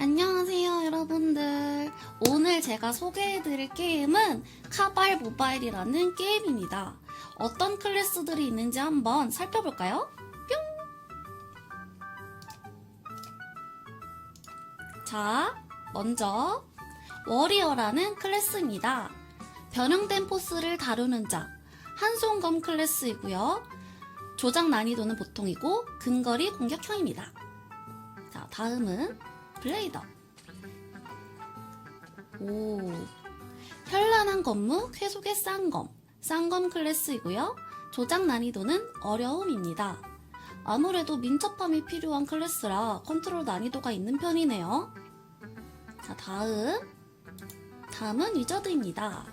안녕하세요, 여러분들. 오늘 제가 소개해드릴 게임은 카발 모바일이라는 게임입니다. 어떤 클래스들이 있는지 한번 살펴볼까요? 뿅! 자, 먼저 워리어라는 클래스입니다. 변형된 포스를 다루는 자, 한손검 클래스이고요. 조작 난이도는 보통이고 근거리 공격형입니다. 자, 다음은 블레이더. 오. 현란한 검무, 쾌속의 쌍검. 쌍검 클래스이고요. 조작 난이도는 어려움입니다. 아무래도 민첩함이 필요한 클래스라 컨트롤 난이도가 있는 편이네요. 자, 다음. 다음은 위저드입니다.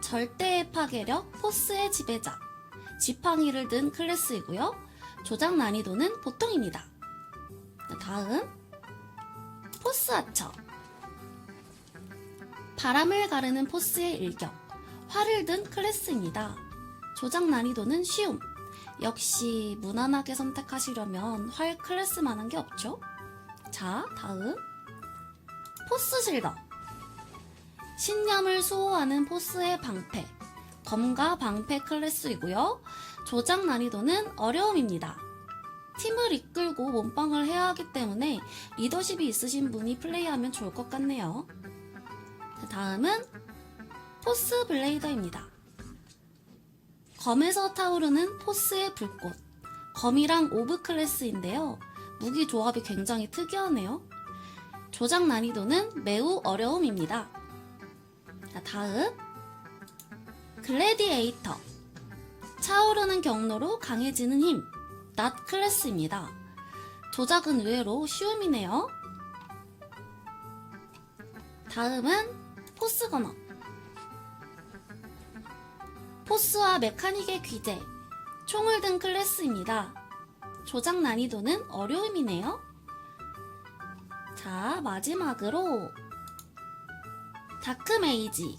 절대의 파괴력, 포스의 지배자. 지팡이를 든 클래스이고요. 조작 난이도는 보통입니다. 자, 다음. 포스 아처. 바람을 가르는 포스의 일격. 활을 든 클래스입니다. 조작 난이도는 쉬움. 역시 무난하게 선택하시려면 활 클래스만한 게 없죠? 자, 다음. 포스 실더. 신념을 수호하는 포스의 방패. 검과 방패 클래스이고요. 조작 난이도는 어려움입니다. 팀을 이끌고 몸빵을 해야 하기 때문에 리더십이 있으신 분이 플레이하면 좋을 것 같네요. 자, 다음은 포스 블레이더입니다. 검에서 타오르는 포스의 불꽃. 검이랑 오브 클래스인데요. 무기 조합이 굉장히 특이하네요. 조작 난이도는 매우 어려움입니다. 자, 다음. 글래디에이터. 차오르는 경로로 강해지는 힘. 낫 클래스입니다. 조작은 의외로 쉬움이네요. 다음은 포스건너. 포스와 메카닉의 귀재. 총을 든 클래스입니다. 조작 난이도는 어려움이네요. 자, 마지막으로 다크메이지.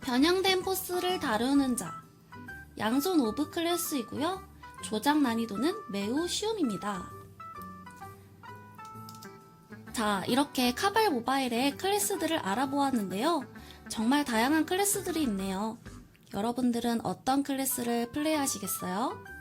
변형된 포스를 다루는 자. 양손 오브 클래스이고요. 조작 난이도는 매우 쉬움입니다. 자, 이렇게 카발 모바일의 클래스들을 알아보았는데요. 정말 다양한 클래스들이 있네요. 여러분들은 어떤 클래스를 플레이하시겠어요?